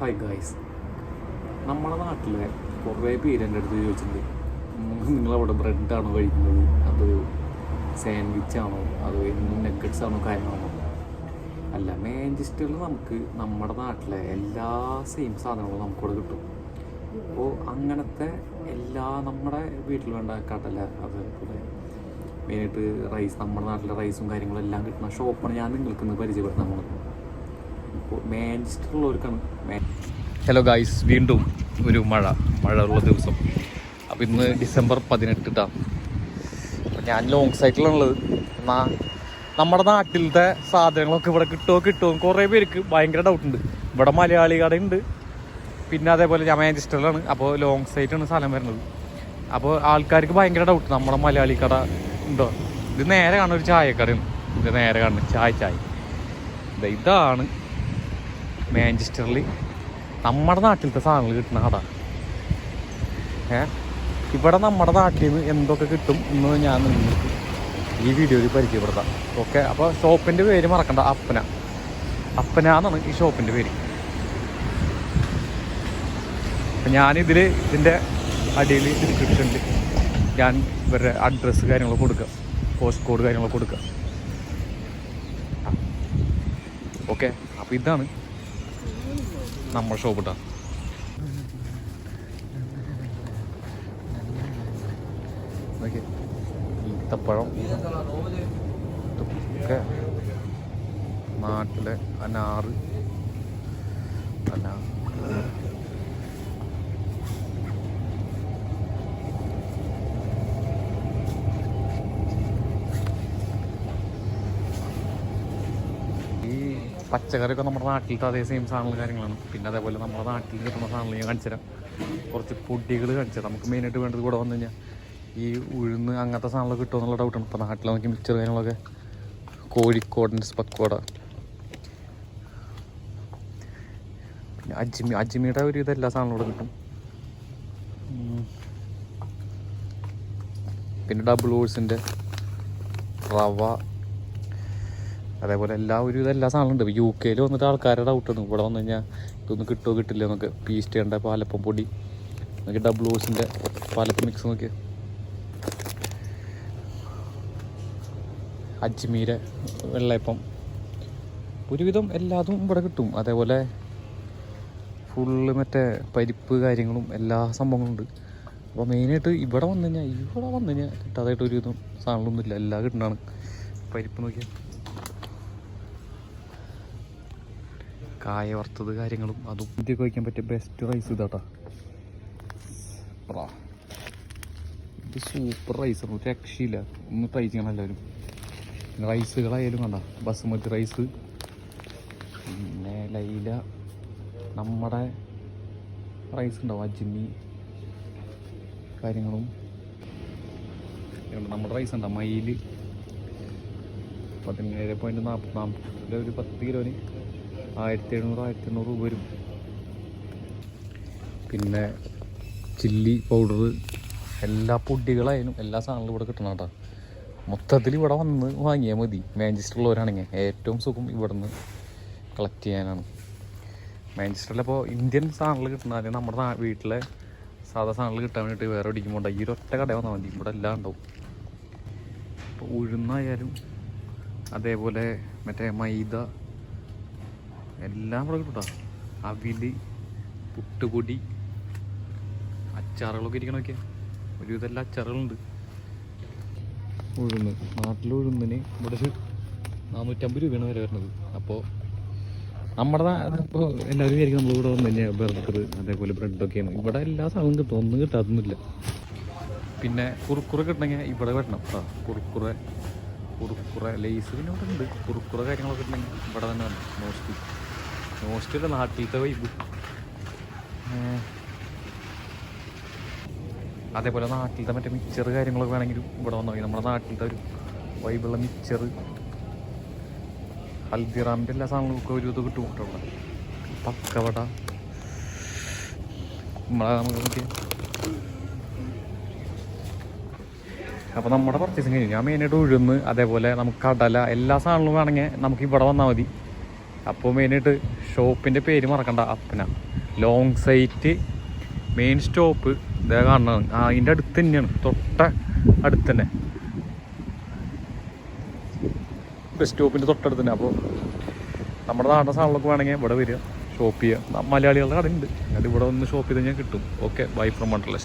Hi guys നമ്മുടെ നാട്ടിലെ കുറേ പേര് എന്റെ അടുത്ത് ചോദിച്ചിട്ടുണ്ട്. "ഉം, നിങ്ങളവിടെ ബ്രെഡാണോ കഴിക്കുന്നത്? അത് സാൻഡ്വിച്ച് ആണോ? അതോ നെഗറ്റ്സ് ആണോ കാര്യമാണോ അല്ല മാഞ്ചസ്റ്ററിൽ നമുക്ക് നമ്മുടെ നാട്ടിലെ എല്ലാ സെയിം സാധനങ്ങളും നമുക്കിവിടെ കിട്ടും. അപ്പോൾ അങ്ങനത്തെ എല്ലാ നമ്മുടെ വീട്ടിൽ വേണ്ട കടല അതേപോലെ മെയിനായിട്ട് റൈസ് നമ്മുടെ നാട്ടിലെ റൈസും കാര്യങ്ങളും എല്ലാം കിട്ടുന്ന ഷോപ്പാണ് ഞാൻ നിങ്ങൾക്ക് ഇന്ന് പരിചയപ്പെടുത്താൻ പോകുന്നത്. ഹലോ ഗായ്സ് വീണ്ടും ഒരു മഴ മഴ ഉള്ള ദിവസം. അപ്പോൾ ഇന്ന് ഡിസംബർ പതിനെട്ട് ഇട്ടാ അപ്പോൾ ഞാൻ ലോങ് സൈറ്റിലാണുള്ളത് എന്നാ നമ്മുടെ നാട്ടിലത്തെ സാധനങ്ങളൊക്കെ ഇവിടെ കിട്ടുമോ കിട്ടുമോ കുറേ പേർക്ക് ഭയങ്കര ഡൗട്ട് ഉണ്ട്. ഇവിടെ മലയാളി കടയുണ്ട് പിന്നെ അതേപോലെ ഞാൻ മാഞ്ചസ്റ്ററിലാണ്. അപ്പോൾ ലോങ് സൈറ്റാണ് സ്ഥലം വരുന്നത്. അപ്പോൾ ആൾക്കാർക്ക് ഭയങ്കര ഡൗട്ട് നമ്മുടെ മലയാളി കട ഉണ്ടോ? ഇത് നേരെ കാണുന്ന ഒരു ചായക്കടയാണ്. ഇത് നേരെ കാണുന്നത് ചായ ചായ. ഇതാണ് മാഞ്ചസ്റ്ററിൽ നമ്മുടെ നാട്ടിലത്തെ സാധനങ്ങൾ കിട്ടുന്ന കട. ഏ? ഇവിടെ നമ്മുടെ നാട്ടിൽ നിന്ന് എന്തൊക്കെ കിട്ടും എന്ന് ഞാൻ നിങ്ങൾക്ക് ഈ വീഡിയോയിൽ പരിചയപ്പെടുത്താം. ഓക്കെ? അപ്പോൾ ഷോപ്പിന്റെ പേര് മറക്കണ്ട. അപ്പന. അപ്പന എന്നാണ് ഈ ഷോപ്പിന്റെ പേര്. അപ്പം ഞാനിതിൽ ഇതിന്റെ അടിയിൽ ഡിസ്ക്രിപ്ഷനിൽ ഞാൻ ഇവരുടെ അഡ്രസ്സ് കാര്യങ്ങളൊക്കെ കൊടുക്കുക പോസ്റ്റ് കോഡ് കാര്യങ്ങളൊക്കെ കൊടുക്കുക ഓക്കെ? അപ്പോൾ ഇതാണ് നമ്മുടെ ഷോപ്പ് ഇട്ടാ. ഈത്തപ്പഴം ഒക്കെ നാട്ടിലെ അനാറ് അനാർ ഈ പച്ചക്കറിയൊക്കെ നമ്മുടെ നാട്ടിലത്തെ അതേ സെയിം സാധനങ്ങൾ കാര്യങ്ങളാണ്. പിന്നെ അതേപോലെ നമ്മുടെ നാട്ടിൽ കിട്ടുന്ന സാധനങ്ങൾ ഞാൻ കാണിച്ചുതരാം കുറച്ച് പൊടികൾ കാണിച്ചു തരാം. നമുക്ക് മെയിനായിട്ട് വേണ്ടത് കൂടെ വന്നു കഴിഞ്ഞാൽ ഈ ഉഴുന്ന് അങ്ങനത്തെ സാധനങ്ങൾ കിട്ടുമോ എന്നുള്ള ഡൗട്ടാണ് ഇപ്പോൾ നാട്ടിൽ നമുക്ക് മിക്സർ കാര്യങ്ങളൊക്കെ. കോഴിക്കോടിന്റെ പക്കോട. പിന്നെ അജ്മി അജ്മിയുടെ ഒരു ഇത് എല്ലാ സാധനങ്ങളും കിട്ടും. പിന്നെ ഡബിൾ ഓഴ്സിന്റെ റവ അതേപോലെ എല്ലാ ഒരു ഇതെല്ലാ സാധനങ്ങളുണ്ട്. ഇപ്പോൾ യു കെയിൽ വന്നിട്ട് ആൾക്കാരുടെ ഡൗട്ടാണ് ഇവിടെ വന്നു കഴിഞ്ഞാൽ ഇതൊന്നും കിട്ടുമോ കിട്ടില്ല എന്നൊക്കെ പീസ്റ്റേണ്ട പാലപ്പം പൊടി എന്നൊക്കെ ഡബ്ല്യു ഓസിന്റെ പാലപ്പം മിക്സ് നോക്കി അജ്മീര് വെള്ളയപ്പം ഒരുവിധം എല്ലാതും ഇവിടെ കിട്ടും. അതേപോലെ ഫുള്ള് മറ്റേ പരിപ്പ് കാര്യങ്ങളും എല്ലാ സംഭവങ്ങളും ഉണ്ട്. അപ്പോൾ മെയിനായിട്ട് ഇവിടെ വന്നു കഴിഞ്ഞാൽ ഇവിടെ വന്നു കഴിഞ്ഞാൽ കിട്ടാതായിട്ട് ഒരുവിധം സാധനങ്ങളൊന്നുമില്ല. എല്ലാം കിട്ടുന്നതാണ്. പരിപ്പ് നോക്കിയാൽ കായ വറുത്തത് കാര്യങ്ങളും അതും. ഇന്ത്യയ്ക്ക് കഴിക്കാൻ പറ്റിയ ബെസ്റ്റ് റൈസ് ഇതാട്ടാ. ഇത് സൂപ്പർ റൈസാണ് ഒരു രക്ഷയില്ല. ഒന്ന് ട്രൈ ചെയ്യണം എല്ലാവരും. റൈസുകളായാലും കണ്ട ബസുമതി റൈസ് പിന്നെ ലൈല. നമ്മുടെ റൈസ് ഉണ്ടാവും. അജ്മി. കാര്യങ്ങളും. നമ്മുടെ റൈസ് ഉണ്ടാവും. മയിൽ പതിനേഴ് പോയിന്റ് നാൽപ്പത്തി നാല് ഒരു പത്ത് കിലോന് ആയിരത്തി എഴുന്നൂറ് ആയിരത്തി എണ്ണൂറ് രൂപ വരും. പിന്നെ ചില്ലി പൗഡർ എല്ലാ പൊടികളായാലും എല്ലാ സാധനങ്ങളും ഇവിടെ കിട്ടണം കേട്ടോ. മൊത്തത്തിൽ ഇവിടെ വന്ന് വാങ്ങിയാൽ മതി. മാഞ്ചസ്റ്ററിലുള്ളവരാണെങ്കിൽ ഏറ്റവും സുഖം ഇവിടെ നിന്ന് കളക്ട് ചെയ്യാനാണ് മാഞ്ചസ്റ്ററിലിപ്പോൾ ഇന്ത്യൻ സാധനങ്ങൾ കിട്ടുന്ന നമ്മുടെ വീട്ടിലെ സാധാ സാധനങ്ങൾ കിട്ടാൻ വേണ്ടിയിട്ട് വേറെ ഇടിക്കുമ്പോൾ ഈ ഒറ്റ കട വന്നാൽ മതി. ഇവിടെ എല്ലാം ഉണ്ടാവും. ഇപ്പോൾ ഉഴുന്നായാലും അതേപോലെ മറ്റേ മൈദ എല്ലാം ഇവിടെ കിട്ടും അവിൽ പുട്ടുപൊടി അച്ചാറുകളൊക്കെ ഇരിക്കണ നോക്കിയാൽ ഒരു ഇതെല്ലാം അച്ചാറുകളുണ്ട്. ഉഴുന്ന്. നാട്ടിൽ ഉഴുന്നിന് ഇവിടെ നാനൂറ്റമ്പത് രൂപയാണ് വില വരുന്നത്. അപ്പോൾ നമ്മുടെ ഇപ്പോൾ എല്ലാവരും വിചാരിക്കും നമ്മൾ ഇവിടെ വന്നു കഴിഞ്ഞാൽ ബർഗർ അതേപോലെ ബ്രെഡൊക്കെയാണ് ഇവിടെ എല്ലാ സാധനവും കിട്ടും. ഒന്നും കിട്ടാതൊന്നുമില്ല പിന്നെ കുറുക്കുറ കിട്ടണമെങ്കിൽ ഇവിടെ വരണം കേട്ടോ കുറുക്കുറ കുറുക്കുറ ലേസ് പിന്നെ ഇവിടെ ഉണ്ട്. കുറുക്കുറ കാര്യങ്ങളൊക്കെ ഉണ്ടെങ്കിൽ ഇവിടെ തന്നെ വരണം മോസ്റ്റ്ലി അല്ല നാട്ടിലത്തെ വൈബ് അതേപോലെ നാട്ടിലത്തെ മറ്റേ മിക്സർ കാര്യങ്ങളൊക്കെ വേണമെങ്കിലും ഇവിടെ വന്നു. നമ്മുടെ നാട്ടിലത്തെ ഒരു വൈബുള്ള മിക്സർ ഹൽദിറാമിന്റെ എല്ലാ സാധനങ്ങളൊക്കെ ഒരു ഇത് കിട്ടും കേട്ടോ ഇവിടെ. പക്കവട നമ്മളെ നമുക്ക് അപ്പോൾ നമ്മുടെ പർച്ചേസിങ് കഴിഞ്ഞു. ഞാൻ മെയിനായിട്ട് ഉഴുന്ന് അതേപോലെ നമുക്ക് കടല എല്ലാ സാധനങ്ങളും വേണമെങ്കിൽ നമുക്ക് ഇവിടെ വന്നാൽ മതി. അപ്പോൾ മെയിനായിട്ട് ഷോപ്പിന്റെ പേര് മറക്കണ്ട അപ്പന. ലോങ് സൈറ്റ് മെയിൻ സ്റ്റോപ്പ് ഇതേ കാണണം അതിന്റെ അടുത്ത് തന്നെയാണ് തൊട്ട അടുത്ത് തന്നെ. ബസ് സ്റ്റോപ്പിന്റെ തൊട്ടടുത്ത് തന്നെ. അപ്പോൾ നമ്മുടെ നാടിന്റെ സാധനങ്ങളൊക്കെ വേണമെങ്കിൽ ഇവിടെ വരിക ഷോപ്പ് ചെയ്യുക. മലയാളികളുടെ കട ഉണ്ട് അത് ഇവിടെ ഒന്ന് ഷോപ്പ് ചെയ്ത് കഴിഞ്ഞാൽ കിട്ടും. Okay bye from മണ്ടലസ്റ്റ്